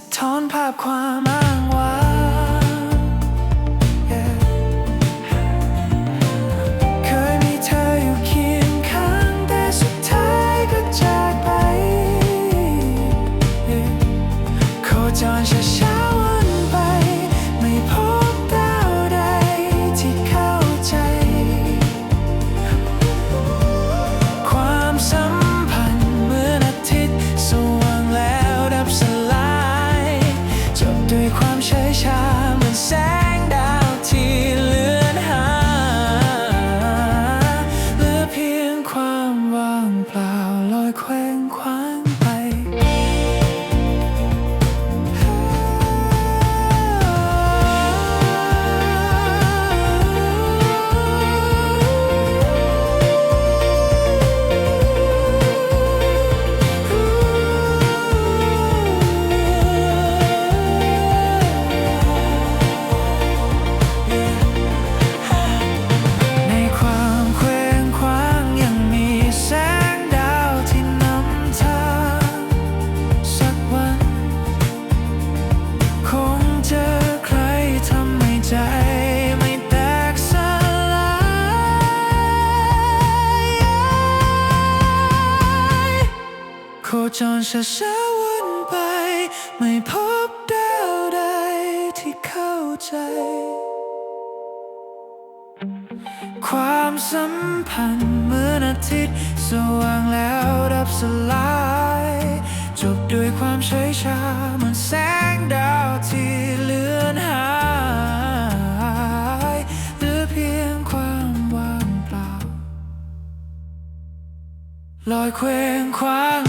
ะท้อนภาพความอ้างว้าง จรช้าๆวนไป ไม่พบดาวใดที่เข้าใจ ความสัมพันธ์เหมือนอาทิตย์ สว่างแล้วดับสลาย จบด้วยความเฉยชาเหมือนแสงดาวที่เลือนหายเหลือเพียงความว่างเปล่า ลอยเคว้งคว้าง